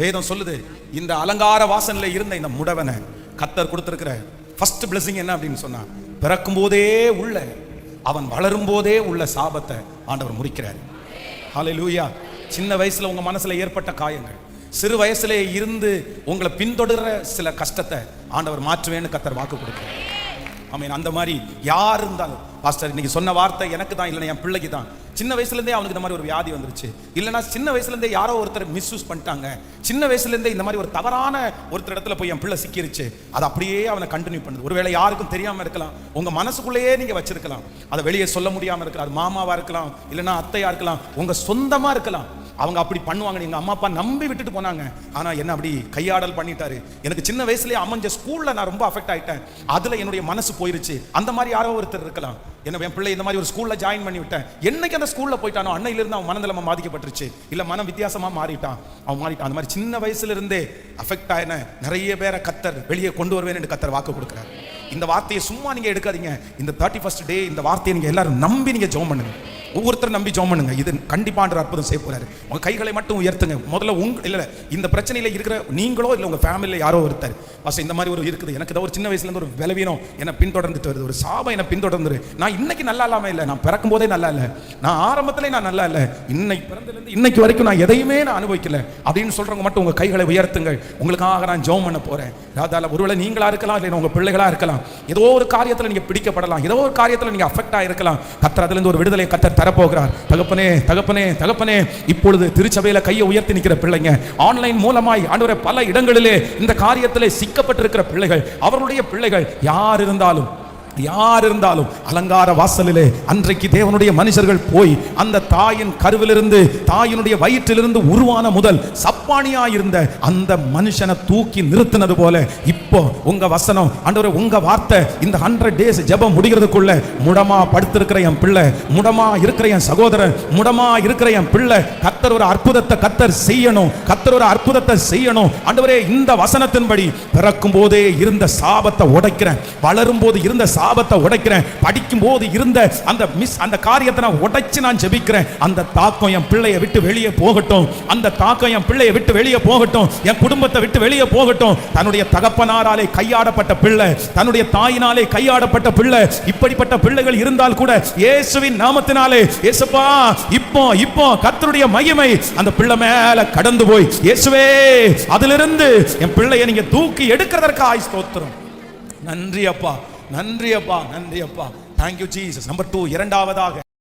வேதம் சொல்லுது இந்த அலங்கார வாசனில் இருந்த இந்த முடவனை கத்தர் கொடுத்திருக்கிற ஃபர்ஸ்ட் பிளஸிங் என்ன அப்படின்னு சொன்னான் பிறக்கும் போதே உள்ள அவன் வளரும் போதே உள்ள சாபத்தை ஆண்டவர் முறிக்கிறார். லூயா சின்ன வயசுல உங்க மனசுல ஏற்பட்ட காயங்கள் சிறு வயசுல இருந்து உங்களை பின்தொடர்ற சில கஷ்டத்தை ஆண்டவர் மாற்றுவேன்னு கத்தர் வாக்கு கொடுக்கிறார். ஆமீன். அந்த மாதிரி யார் இருந்தாலும் பாஸ்டர் இன்னைக்கு சொன்ன வார்த்தை எனக்கு தான் இல்லைன்னா என் பிள்ளைக்கு தான் சின்ன வயசுலேருந்தே அவனுக்கு இந்த மாதிரி ஒரு வியாதி வந்துருச்சு. இல்லைன்னா சின்ன வயசுலேருந்தே யாரோ ஒருத்தர் மிஸ்யூஸ் பண்ணிட்டாங்க. சின்ன வயசுலேருந்தே இந்த மாதிரி ஒரு தவறான ஒருத்தர் இடத்துல போய் என் பிள்ளை சிக்கிருச்சு. அது அப்படியே அவனை கண்டினியூ பண்ணுது. ஒருவேளை யாருக்கும் தெரியாமல் இருக்கலாம். உங்கள் மனசுக்குள்ளேயே நீங்கள் வச்சிருக்கலாம். அதை வெளியே சொல்ல முடியாமல் இருக்கலாம். அது மாமாவாக இருக்கலாம். இல்லைன்னா அத்தையாக இருக்கலாம். உங்கள் சொந்தமாக இருக்கலாம். அவங்க அப்படி பண்ணுவாங்க எங்க அம்மா அப்பா நம்பி விட்டுட்டு போனாங்க. ஆனா என்ன அப்படி கையாடல் பண்ணிட்டாரு. எனக்கு சின்ன வயசுலயே அமைஞ்ச ஸ்கூல்ல நான் ரொம்ப அஃபெக்ட் ஆயிட்டேன். அதுல என்னுடைய மனசு போயிருச்சு. அந்த மாதிரி யாரோ ஒருத்தர் இருக்கலாம். என்ன என் பிள்ளை இந்த மாதிரி ஒரு ஸ்கூல்ல ஜாயின் பண்ணி விட்டேன். என்னைக்கு அந்த ஸ்கூல்ல போயிட்டானோ அன்னையில இருந்து அவன் மனநிலைமை பாதிக்கப்பட்டுருச்சு. இல்ல மனம் வித்தியாசமா மாறிட்டான். அவன் மாறிட்டான். அந்த மாதிரி சின்ன வயசுல இருந்தே அஃபெக்ட் ஆயின நிறைய பேரை கத்தர் வெளியே கொண்டு வருவேன் என்று கத்தர் வாக்கு கொடுக்குறாரு. இந்த வார்த்தையை சும்மா நீங்க எடுக்காதீங்க. இந்த தேர்ட்டி ஃபர்ஸ்ட் டே இந்த வார்த்தையை நீங்க எல்லாரும் நம்பி நீங்க ஜோம் பண்ணுங்க. ஒவ்வொருத்தரும் நம்பி ஜோமனுங்க பண்ணுங்க. இது கண்டிப்பான்ற அற்புதம் செய்ய போறாரு. உங்க கைகளை மட்டும் உயர்த்துங்க. முதல்ல உங்க இல்ல இந்த பிரச்சனையில இருக்கிற நீங்களோ இல்ல உங்க ஃபேமிலியில யாரோ ஒருத்தர். பாஸ்டர் இந்த மாதிரி ஒரு இருக்குது. எனக்கு ஏதோ ஒரு சின்ன வயசுல இருந்து ஒரு விளவீனம். என்னை பின்தொடர்ந்துட்டு வருது. ஒரு சாபம் என்னை பின்தொடர்ந்துரு. நான் இன்னைக்கு நல்லா இல்லாம இல்லை. நான் பிறக்கும் போதே நல்லா இல்ல. நான் ஆரம்பத்திலே நான் நல்லா இல்ல. இன்னைக்கு பிறந்ததுல இருந்து இன்னைக்கு வரைக்கும் நான் எதையுமே நான் அனுபவிக்கல. அப்படின்னு சொல்றவங்க மட்டும் உங்க கைகளை உயர்த்துங்கள். உங்களுக்காக நான் ஜோம் பண்ண போறேன். ராதால ஒருவேளை நீங்களா இருக்கலாம் இல்லை உங்க பிள்ளைகளா இருக்கலாம். ஏதோ ஒரு காரியத்துல நீங்க பிடிக்கப்படலாம். ஏதோ ஒரு காரியத்துல நீங்க அஃபெக்ட் ஆயிருக்கலாம். கத்தர் அதுல இருந்து ஒரு விடுதலை கத்தர் தரப்போகிறார். தகப்பனே தகப்பனே தகப்பனே. இப்பொழுது திருச்சபையில் கையை உயர்த்தி நிற்கிற பிள்ளைங்க ஆன்லைன் மூலமாய் ஆண்டவரே பல இடங்களிலே இந்த காரியத்திலே சிக்கப்பட்டிருக்கிற பிள்ளைகள் அவருடைய பிள்ளைகள் யார் இருந்தாலும் யார் இருந்தாலும் அலங்கார வாசலிலே அன்றைக்கு தேவனுடைய மனுஷர்கள் போய் அந்த தாயின் கருவிலிருந்து தாயினுடைய வயிற்றிலிருந்து உருவான முதல் சப்பானியா இருந்த அந்த மனுஷனை தூக்கி நிறுத்தினது போல இப்போ உங்க வசனம் அன்றவரை உங்க வார்த்தை இந்த ஹண்ட்ரட் டேஸ் ஜபம் முடிகிறதுக்குள்ள முடமா படுத்திருக்கிற என் பிள்ளை முடமா இருக்கிற என் சகோதரன் முடமா இருக்கிற என் பிள்ளை கத்தர் ஒரு அற்புதத்தை கத்தர் செய்யணும் கத்தர் ஒரு அற்புதத்தை செய்யணும். அன்றவரே இந்த வசனத்தின்படி பிறக்கும் போதே இருந்த சாபத்தை உடைக்கிறேன் வளரும் போது இருந்த சாபத்தை உடைக்கிறேன். படிக்கும் போது இருந்த அந்த மிஸ் அந்த காரியத்தை நான் உடைச்சு நான் ஜெபிக்கிறேன். அந்த தாக்கம் என் பிள்ளையை விட்டு வெளியே போகட்டும். அந்த தாக்கம் என் பிள்ளையை விட்டு வெளியே போகட்டும். என் குடும்பத்தை விட்டு வெளியே போகட்டும். தன்னுடைய தகப்பனாராலே கையாடப்பட்ட பிள்ளை தன்னுடைய தாயினாலே கையாடப்பட்ட பிள்ளை இப்படிப்பட்ட பிள்ளைகள் இருந்தால் கூட இயேசுவின் நாமத்தினாலே இயேசுப்பா இப்போ இப்போ கத்தருடைய மகிமை. அந்த பிள்ளை மேல கடந்து போய் இயேசுவே அதிலிருந்து என் பிள்ளையை நீங்க தூக்கி எடுக்கிறதற்காக ஸ்தோத்திரம். நன்றி அப்பா. நன்றி அப்பா நன்றி அப்பா தேங்க்யூ ஜீசஸ் நம்பர் டூ இரண்டாவதாக.